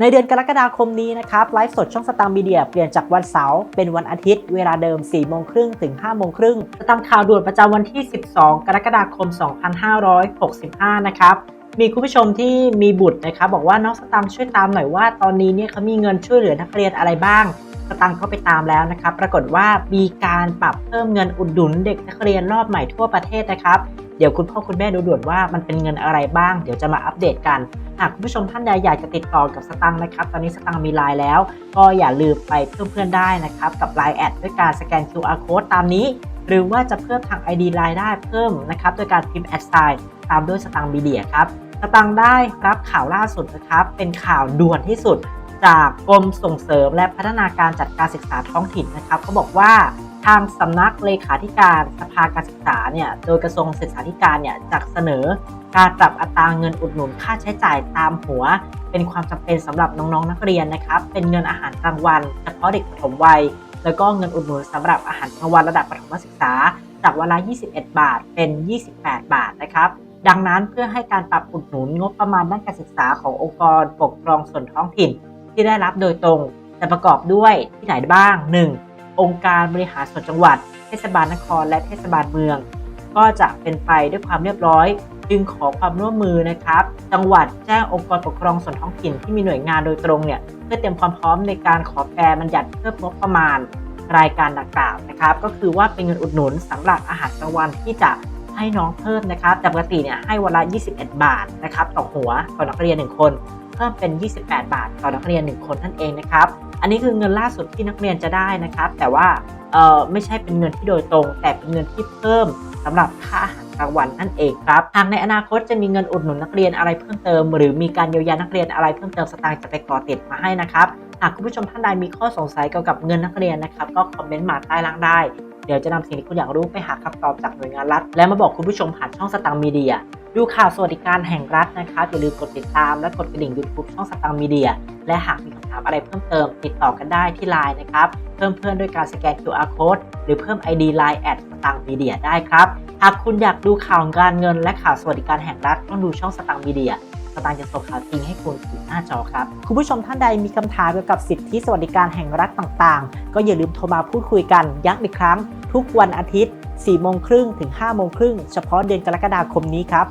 ในเดือนกรกฎาคมนี้นะครับไลฟ์สดช่องสตางค์มีเดียเปลี่ยนจากวันเสาร์เป็นวันอาทิตย์เวลาเดิม 4 โมงครึ่งถึง 5 โมงครึ่งสตางค์ข่าวด่วนประจำวันที่ 12 กรกฎาคม 2565 นะครับมีคุณผู้ชมที่มีบุตรนะครับบอกว่าน้องสตังค์ช่วยตามหน่อยว่าตอนนี้เนี่ยเขามีเงินช่วยเหลือนักเรียนอะไรบ้าง สตังค์ก็ไปตามแล้วนะครับ ปรากฏว่ามีการปรับเพิ่มเงินอุดหนุนเด็กนักเรียนรอบใหม่ทั่วประเทศนะครับ เดี๋ยวคุณพ่อคุณแม่ดูด่วนว่ามันเป็นเงินอะไรบ้าง เดี๋ยวจะมาอัปเดตกัน หากคุณผู้ชมท่านใดอยากจะติดต่อกับสตังค์นะครับ ตอนนี้สตังค์มีไลน์แล้ว ก็อย่าลืมไปเพิ่มเพื่อนได้นะครับ กับ Line แอดด้วยการสแกน QR code ตามนี้ หรือว่าจะเพิ่มทาง ID Line ได้เพิ่มนะครับโดยการพิมพ์แอดไซน์ตามด้วยสตังค์มีเดียครับสตังค์ได้รับข่าวล่าสุดนะครับ เป็นข่าวด่วนที่สุด จากกรมส่งเสริมและพัฒนาการจัดการศึกษาท้องถิ่นนะครับเขาบอกว่า ทางสำนักเลขาธิการสภาการศึกษาเนี่ยโดยกระทรวงศึกษาธิการเนี่ยจะเสนอการปรับอัตราเงินอุดหนุนค่าใช้จ่ายตามหัว เป็นความจำเป็นสำหรับน้องๆนักเรียนนะครับ เป็นเงินอาหารกลางวันเฉพาะเด็กปฐมวัย แล้วก็เงินอุดหนุนสำหรับอาหารกลางวันระดับประถมศึกษา จากวันละ21 บาทเป็น 28 บาทนะครับดังนั้นเพื่อให้การปรับอุดหนุนงบประมาณด้านการศึกษาขององค์กรปกครองส่วนท้องถิ่นที่ได้รับโดยตรง จะประกอบด้วยที่ไหนบ้าง 1. องค์การบริหารส่วนจังหวัด เทศบาลนคร และเทศบาลเมือง ก็จะเป็นไปด้วยความเรียบร้อย จึงขอความร่วมมือนะครับ จังหวัดแจ้งองค์กรปกครองส่วนท้องถิ่นที่มีหน่วยงานโดยตรงเนี่ยเพื่อเตรียมความพร้อมในการขอแปรบัญญัติเพิ่มงบประมาณรายการดังกล่าวนะครับ ก็คือว่าเป็นเงินอุดหนุนสำหรับอาหารกลางวันที่จะให้น้องเพิ่มนะครับจากปกติเนี่ยให้วันละ 21 บาทนะครับต่อหัวต่อนักเรียน 1 คน เพิ่มเป็น 28 บาท ต่อนักเรียน 1 คนนั่นเองนะครับ อันนี้คือเงินล่าสุดที่นักเรียนจะได้นะครับ แต่ว่าไม่ใช่เป็นเงินที่โดยตรง แต่เป็นเงินที่เพิ่มสำหรับค่าอาหารกลางวันนั่นเองครับหากในอนาคตจะมีเงินอุดหนุนนักเรียนอะไรเพิ่มเติม หรือมีการเยียวยานักเรียนอะไรเพิ่มเติมสตางค์จะไปก่อติดมาให้นะครับหากคุณผู้ชมท่านใดมีข้อสงสัยเกี่ยวกับเงินนักเรียนนะครับก็คอมเมนต์มาใต้ล่างได้ เดี๋ยวจะนำสิ่งที่คุณอยากรู้ไปหาคำตอบจากหน่วยงานรัฐ และมาบอกคุณผู้ชมผ่านช่องสตังค์มีเดียดูข่าวสวัสดิการแห่งรัฐนะครับอย่าลืมกดติดตามและกดกระดิ่ง YouTube ช่องสตังค์มีเดีย และหากมีคำถามอะไรเพิ่มเติม ติดต่อกันได้ที่ไลน์นะครับ เพิ่มเพื่อนด้วยการสแกน QR code หรือเพิ่ม ID Line แอดสตังค์มีเดียได้ครับ หากคุณอยากดูข่าวการเงินและข่าวสวัสดิการแห่งรัฐต้องดูช่องสตังค์มีเดียสตางค์จะส่งข่าวจริงให้คุณถึงหน้าจอครับ คุณผู้ชมท่านใดมีคำถามเกี่ยวกับสิทธิสวัสดิการแห่งรัฐต่างๆ ก็อย่าลืมโทรมาพูดคุยกันย้ำอีกครั้ง ทุกวันอาทิตย์4โมงครึ่งถึง5โมงครึ่งเฉพาะเดือนกรกฎาคมนี้ครับ